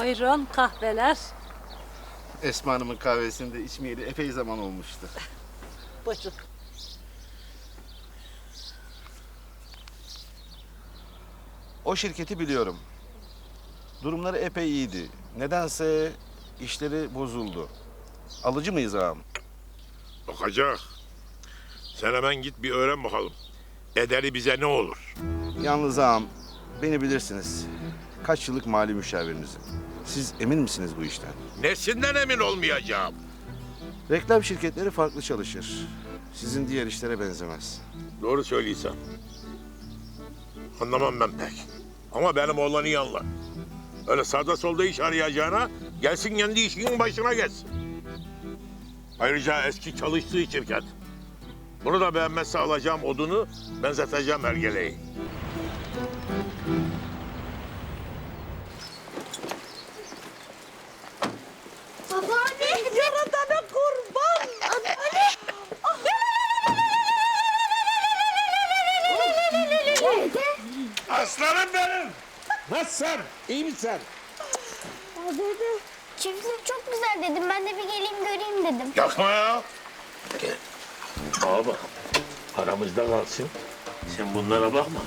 Buyurun kahveler. Esma Hanım'ın kahvesini de içmeyeli epey zaman olmuştu. Buyurun. O şirketi biliyorum. Durumları epey iyiydi. Nedense işleri bozuldu. Alıcı mıyız ağam? Bakacak. Sen hemen git bir öğren bakalım. Ederi bize ne olur? Yalnız ağam, beni bilirsiniz. Kaç yıllık mali müşavirinizim. Siz emin misiniz bu işten? Nesinden emin olmayacağım? Reklam şirketleri farklı çalışır. Sizin diğer işlere benzemez. Doğru söylüyorsan. Anlamam ben pek. Ama benim oğlan iyi anlar. Öyle sağda solda iş arayacağına gelsin kendi işinin başına geçsin. Ayrıca eski çalıştığı şirket. Bunu da beğenmezse alacağım odunu benzeteceğim ergeleyi. Babaanne. Yaradana kurban. Anne. Aslanım benim. Nasılsın? İyi misin? Dede. Çiftlik çok güzel dedim. Ben de bir geleyim göreyim dedim. Yakma ya. Gel. Abi aramızda kalsın. Sen bunlara bakma.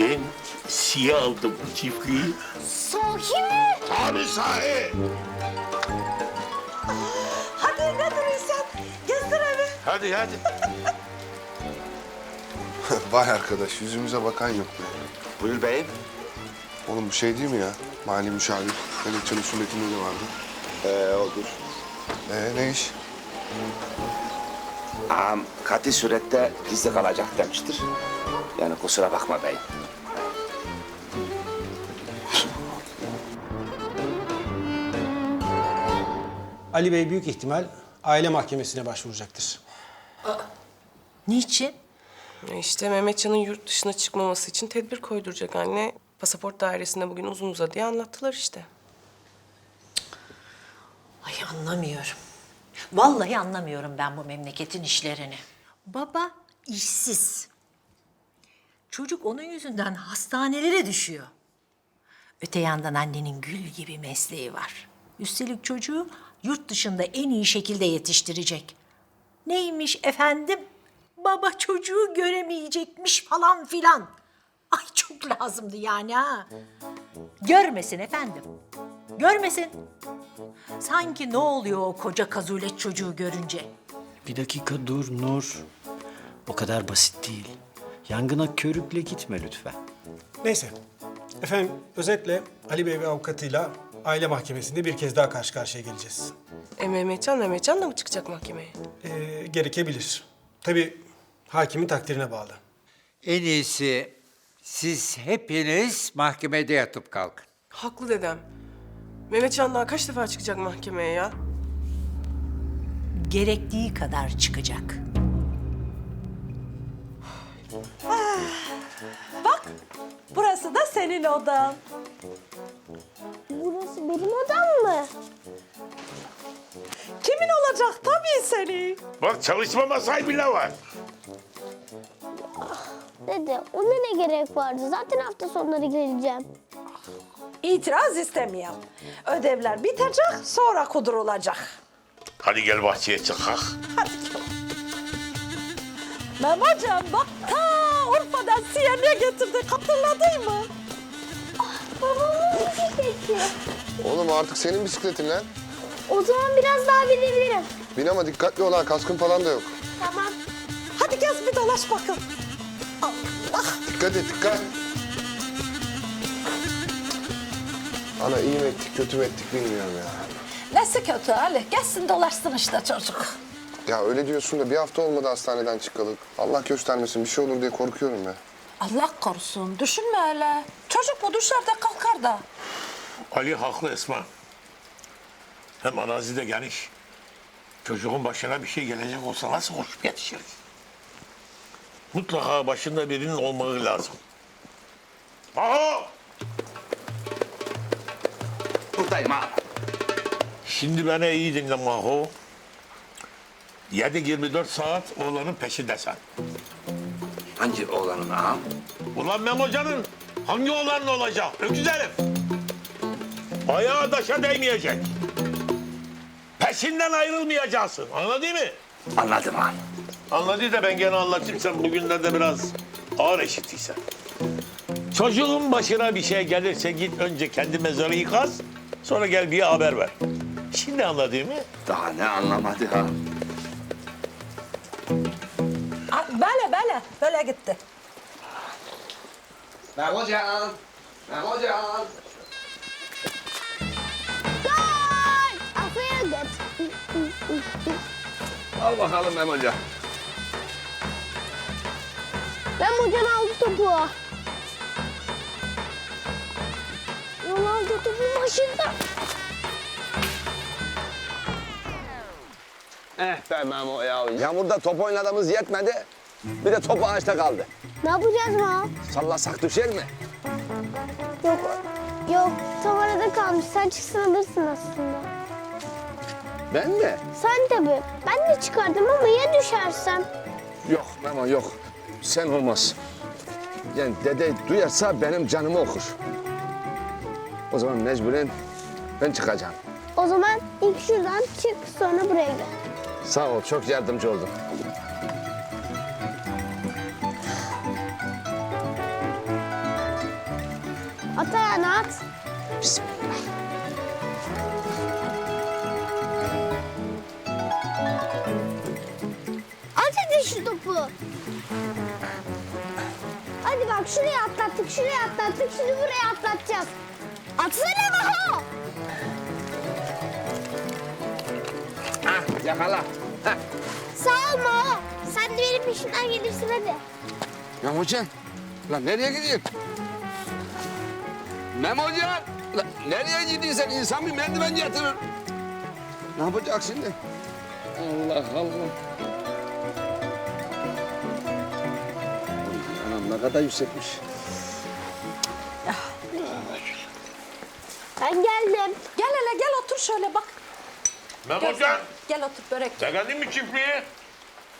Ben siyah aldım bu çiftliği. Sahi mi? Abi sahi. Hadi hadi. Vay arkadaş yüzümüze bakan yok be. Buyur beyim. Oğlum bu şey değil mi ya? Mali müşavir. Melekcan husumetinde de vardı. Ee, olur. Ee ne iş? Ağam kati surette gizli kalacak demiştir. Yani kusura bakma beyim. Ali Bey büyük ihtimal aile mahkemesine başvuracaktır. Niçin? İşte Mehmetcan'ın yurt dışına çıkmaması için tedbir koyduracak anne. Pasaport dairesinde bugün uzun uzadıya anlattılar işte. Ay anlamıyorum. Vallahi anlamıyorum ben bu memleketin işlerini. Baba işsiz. Çocuk onun yüzünden hastanelere düşüyor. Öte yandan annenin gül gibi mesleği var. Üstelik çocuğu yurt dışında en iyi şekilde yetiştirecek. Neymiş efendim? Baba çocuğu göremeyecekmiş falan filan. Ay çok lazımdı yani ha. Görmesin efendim. Görmesin. Sanki ne oluyor o koca kazulet çocuğu görünce? Bir dakika dur Nur. O kadar basit değil. Yangına körükle gitme lütfen. Neyse. Efendim özetle Ali Bey ve avukatıyla aile mahkemesinde bir kez daha karşı karşıya geleceğiz. E Mehmetcan, Mehmetcan da mı çıkacak mahkemeye? Ee, gerekebilir. Tabii hakimin takdirine bağlı. En iyisi siz hepiniz mahkemede yatıp kalkın. Haklı dedem. Mehmetcan daha kaç defa çıkacak mahkemeye ya? Gerektiği kadar çıkacak. Burası da senin odan. Burası benim odam mı? Kimin olacak tabii senin. Bak çalışma masayı bile var. Dede ona ne gerek vardı? Zaten hafta sonları geleceğim. İtiraz istemiyorum. Ödevler bitecek sonra kudurulacak. Hadi gel bahçeye çıkak. Memocan bak ta Urfa'dan Siyen'e getirdi hatırladın mı? Babamın bisikleti. Oğlum artık senin bisikletin lan. O zaman biraz daha binebilirim. Bin ama dikkatli ol ha kaskın falan da yok. Tamam. Hadi gez bir dolaş bakın. Allah. Dikkat et dikkat. Ana iyi mi ettik kötü mü ettik bilmiyorum ya. Nesi kötü Ali? Gezsin dolaşsın işte çocuk. Ya öyle diyorsun da bir hafta olmadı hastaneden çıkalı. Allah göstermesin bir şey olur diye korkuyorum ya. Allah korusun düşünme öyle. Çocuk bu düşer de kalkar da. Ali haklı Esma. Hem arazi de geniş. Çocuğun başına bir şey gelecek olsa nasıl koşup yetişiriz? Mutlaka başında birinin olmağı lazım. Aho! Buradayım ağam. Şimdi beni iyi dinle Maho. 7-24 saat oğlanın peşindesin. Hangi oğlanın ağam? Ulan Memocan'ın hangi oğlanın olacak? Öküz herif. Ayağı taşa değmeyecek. Peşinden ayrılmayacaksın. Anladın mı? Anladım ağam. Anladın da ben gene anlatayım. Sen bugünlerde biraz ağır eşittiysen. Çocuğun başına bir şey gelirse git önce kendi mezarı yıkaz. Sonra gel bir haber ver. Şimdi anladın mı? Daha ne anlamadı ha? Böyle böyle böyle gitti. Memocan, Memocan. Gol! Aferin de. Al bakalım Memocan. Ben Mocan aldı topu. Ronaldo topun başında. Eh be Memo ya. Yağmurda top oynadığımız yetmedi. Bir de top ağaçta kaldı. Ne yapacağız mı? Sallasak düşer mi? Yok, yok. Tam arada kalmış. Sen çıksın alırsın aslında. Ben mi? Sen tabii. Ben de çıkardım ama ya düşersem? Yok Memo yok. Sen olmaz. Yani dede duyarsa benim canımı okur. O zaman mecburen ben çıkacağım. O zaman ilk şuradan çık sonra buraya gel. Sağ ol, çok yardımcı oldun. At ayağını at. At hadi şu topu. Hadi bak şuraya atlattık, şuraya atlattık, şimdi buraya atlatacağız. Atsana Maho. Ah, yakala. Heh. Sağ ol Maho. Sen de benim peşimden gelirsin hadi. Memocan, lan nereye gidiyorsun? Memocan, lan nereye gidiyorsun sen? İnsan bir merdiven getirir. Ne yapacak şimdi? Allah Allah. Oy, Anam ne kadar yüksekmiş. Ben geldim. Gel hele gel otur şöyle bak. Memocan, Gel otur börek. sen geldin mi çiftliğe?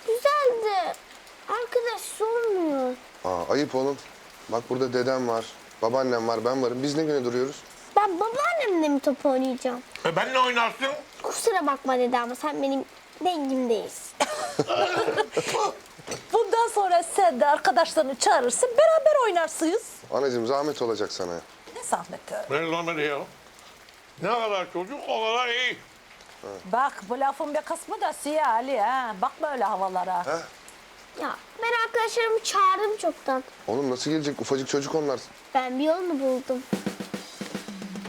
Güzeldi. Arkadaş sormuyor. Aa, ayıp oğlum. Bak burada dedem var, babaannem var, ben varım. Biz ne güne duruyoruz? Ben babaannemle mi top oynayacağım? E ben ne oynarsın? Kusura bakma dede ama sen benim dengim değilsin. Bundan sonra sen de arkadaşlarını çağırırsın beraber oynarsınız. Anacığım zahmet olacak sana. Ne zahmeti. Ben zahmet ya. Ne kadar çocuk o kadar iyi. Bak bu lafın bir kısmı da siyah Ali ha. Bakma öyle havalara. Ya ben arkadaşlarımı çağırdım çoktan. Oğlum nasıl gelecek? Ufacık çocuk onlar. Ben bir yolunu buldum.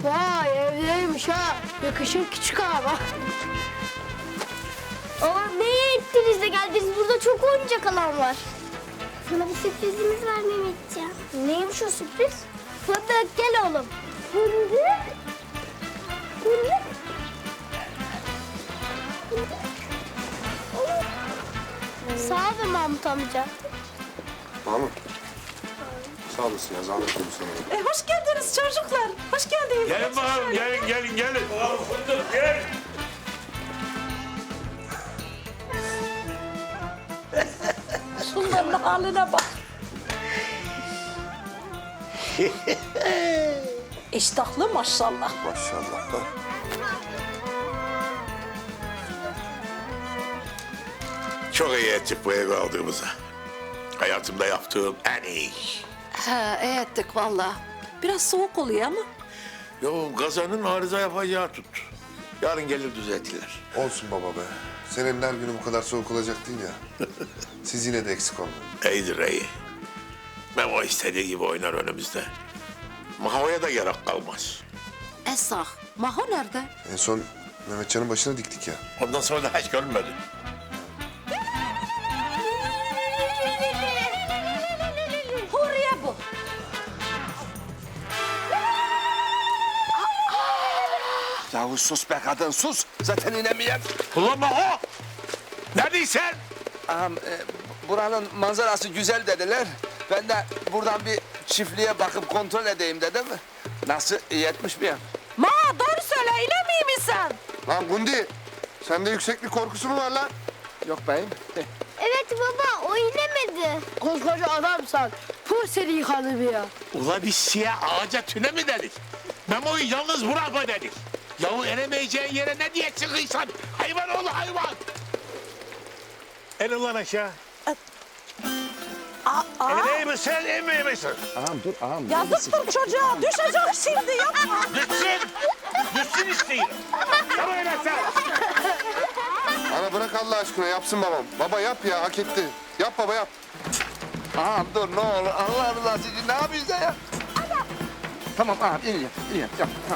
Vay evdeymiş ha. Yakışır küçük abi. Oğlum ne ettiniz de geldiniz? Burada çok oyuncak alan var. Sana bir sürprizimiz var Mehmetciğim. Neymiş o sürpriz? Fındık gel oğlum. Fındık. Fındık. Fındık. Sağ ol be Mahmut amca. Mahmut. Sağ olasın ya. Zahmet oldu sana. E, hoş geldiniz çocuklar. Hoş geldiniz. Gelin bakalım, gelin, gelin, gelin. Fındık, gel. Şunların haline bak. İştahlı maşallah. Maşallah. Çok iyi ettik bu evi aldığımıza. Hayatımda yaptığım en iyi. He, iyi ettik valla. Biraz soğuk oluyor ama. Yo gazanın arıza yapacağı tut. Yarın gelir düzeltirler. Olsun baba be. Senin her günü bu kadar soğuk olacak değil ya. Siz yine de eksik olmayın. İyidir iyi. Memo istediği gibi oynar önümüzde. Mahoya da gerek kalmaz. Esah, Maho nerede? En son Mehmetcan'ın başına diktik ya. Ondan sonra da hiç görmedi. Yahu sus be kadın sus. Zaten inemeyem. Ulan Maho! Neredeysen? Ağam, e, buranın manzarası güzel dediler. Ben de buradan bir çiftliğe bakıp kontrol edeyim dedim. Nasıl iyi etmiş miyim? Ma doğru söyle inemeyeyim mi sen? Lan Gundi. Sende yükseklik korkusu mu var lan? Yok beyim. Evet baba o inemedi. Koskoca adamsan. Pur seni yıkadım ya. Ula biz siyah ağaca tüne mi dedik? Memo'yu yalnız bırakma dedik. Yahu eremeyeceğin yere ne diye çıkıysan hayvan oğlu hayvan. En lan aşağı. Emeği misin, emeği misin? Ağam dur ağam. Yazıktır çocuğa. Düşecek şimdi yapma. Düşsün. Düşsün isteyin. Tamam öyle sen. Ana bırak Allah aşkına yapsın babam. Baba yap ya hak etti. Yap baba yap. Ağam dur ne olur Allah rızası için ne yapıyorsun sen ya? Tamam ağam iyi yap, iyi yap. yap. Ha.